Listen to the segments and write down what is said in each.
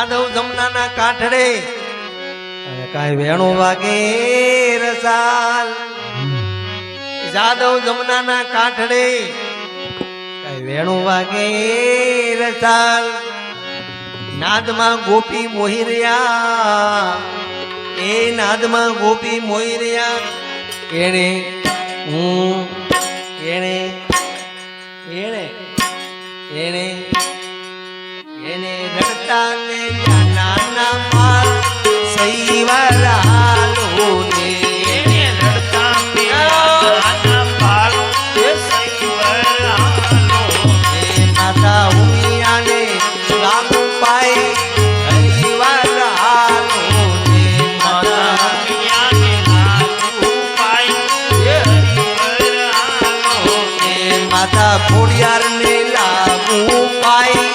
જાદવ જમનાના કાંઠડે અને કાંઈ વેણું વાગે રસાલ. જાદવ જમનાના કાંઠડે કાંઈ વેણું વાગે રસાલ. નાદમાં ગોપી મોહી રહ્યા. એ નાદમાં ગોપી મોહી રહ્યા. એણે, હું, એણે એણે એણે એને રડતા ને નાના પાર સૈવાર હાલો ને માતા હાલો ને લાગુ પાઈ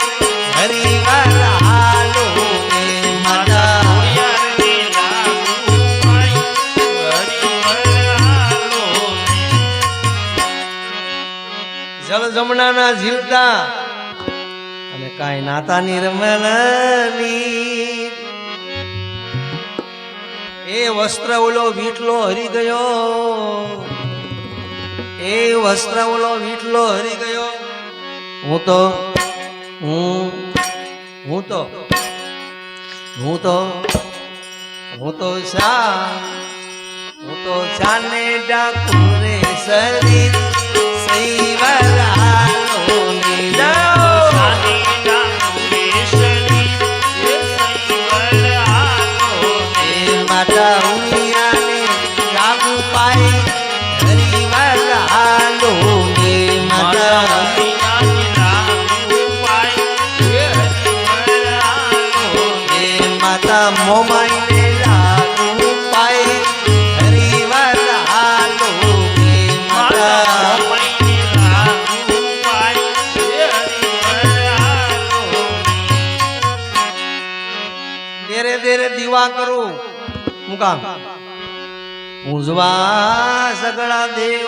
જમણાના જીવતા અને કાંઈ નાતાની રમવાની એ વસ્ત્ર ઓલો વીટલો હરી ગયો. એ વસ્ત્ર ઓલો વીટલો હરી ગયો. હું તો હું હું તો હું તો હું તો શા હું તો શાને ડાકુરે શરીર સૈવર દીવા કરું. હું કામ? પૂજવા સગળા દેવ.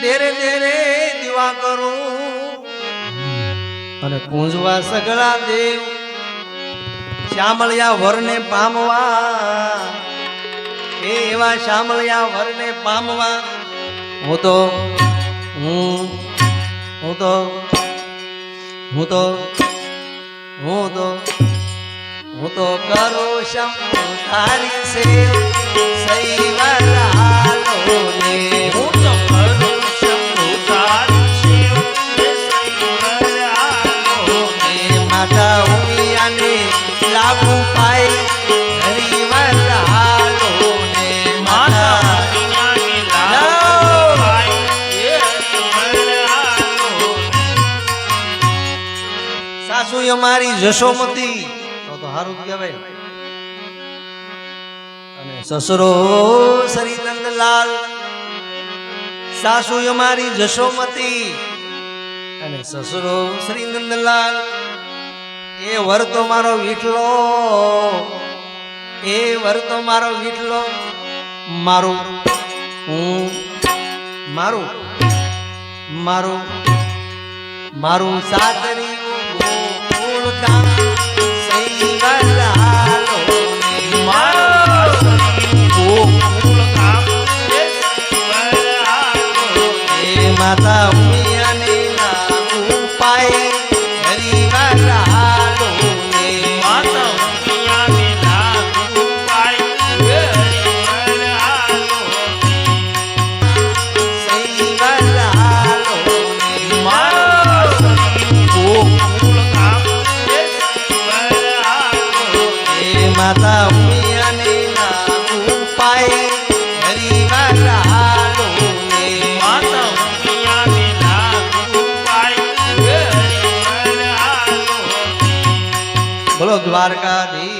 ધીરે ધીરે દીવા કરું. અને પૂજવા સગળા દેવ. શ્યામળિયા વરને પામવા. એ એવા શ્યામળિયા વરને પામવા. હું તો, હું હું તો હું તો હું તો હું તો કરો શંભુ તારી સેવ હું એ સાસુ અમારી જશોમતી તો તો સારું કહેવાય. અને સસરો શ્રી નંદલાલ સાસુ અમારી જશોમતી અને સસરો શ્રી નંદલાલ એ વર તો મારો વીટલો. એ વર તો મારો વીટલો. મારું હું મારું મારું મારું સાતરી আমার গানে